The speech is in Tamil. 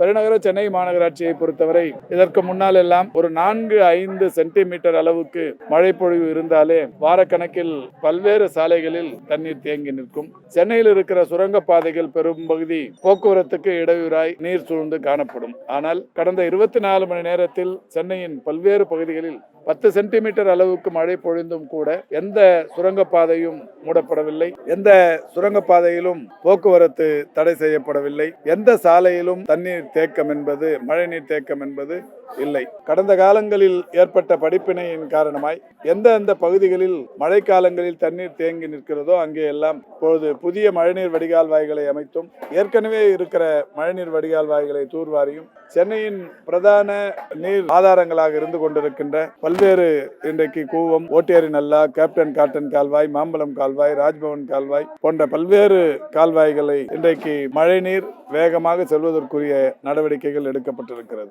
பெருநகர சென்னை மாநகராட்சியை பொறுத்தவரை இதற்கு முன்னால் எல்லாம் ஒரு நான்கு ஐந்து சென்டிமீட்டர் அளவுக்கு மழை பொழிவு இருந்தாலே வாரக்கணக்கில் பல்வேறு சாலைகளில் தண்ணீர் தேங்கி நிற்கும். சென்னையில் இருக்கிற சுரங்கப்பாதைகள் பெரும்பகுதி போக்குவரத்துக்கு இடையூறாய் நீர் சூழ்ந்து காணப்படும். ஆனால் கடந்த இருபத்தி நாலு மணி நேரத்தில் சென்னையின் பல்வேறு பகுதிகளில் பத்து சென்டிமீட்டர் அளவுக்கு மழை பொழிந்தும் கூட எந்த சுரங்கப்பாதையும் மூடப்படவில்லை. எந்த சுரங்கப்பாதையிலும் போக்குவரத்து தடை செய்யப்படவில்லை. எந்த சாலையிலும் தண்ணீர் தேக்கம் என்பது மழைநீர் தேக்கம் என்பது இல்லை. கடந்த காலங்களில் ஏற்பட்ட படிப்பினையின் காரணமாய் எந்த எந்த பகுதிகளில் மழைக்காலங்களில் தண்ணீர் தேங்கி நிற்கிறதோ அங்கே எல்லாம் இப்பொழுது புதிய மழைநீர் வடிகால் வாய்களை அமைத்தும் ஏற்கனவே இருக்கிற மழைநீர் வடிகால் வாய்களை தூர்வாரியும் சென்னையின் பிரதான நீர் ஆதாரங்களாக இருந்து கொண்டிருக்கின்ற பல்வேறு இன்றைக்கு கூவம் ஓட்டேரி நல்லா கேப்டன் காட்டன் கால்வாய் மாம்பழம் கால்வாய் ராஜ்பவன் கால்வாய் போன்ற பல்வேறு கால்வாய்களை இன்றைக்கு மழைநீர் வேகமாக செல்வதற்குரிய நடவடிக்கைகள் எடுக்கப்பட்டிருக்கிறது.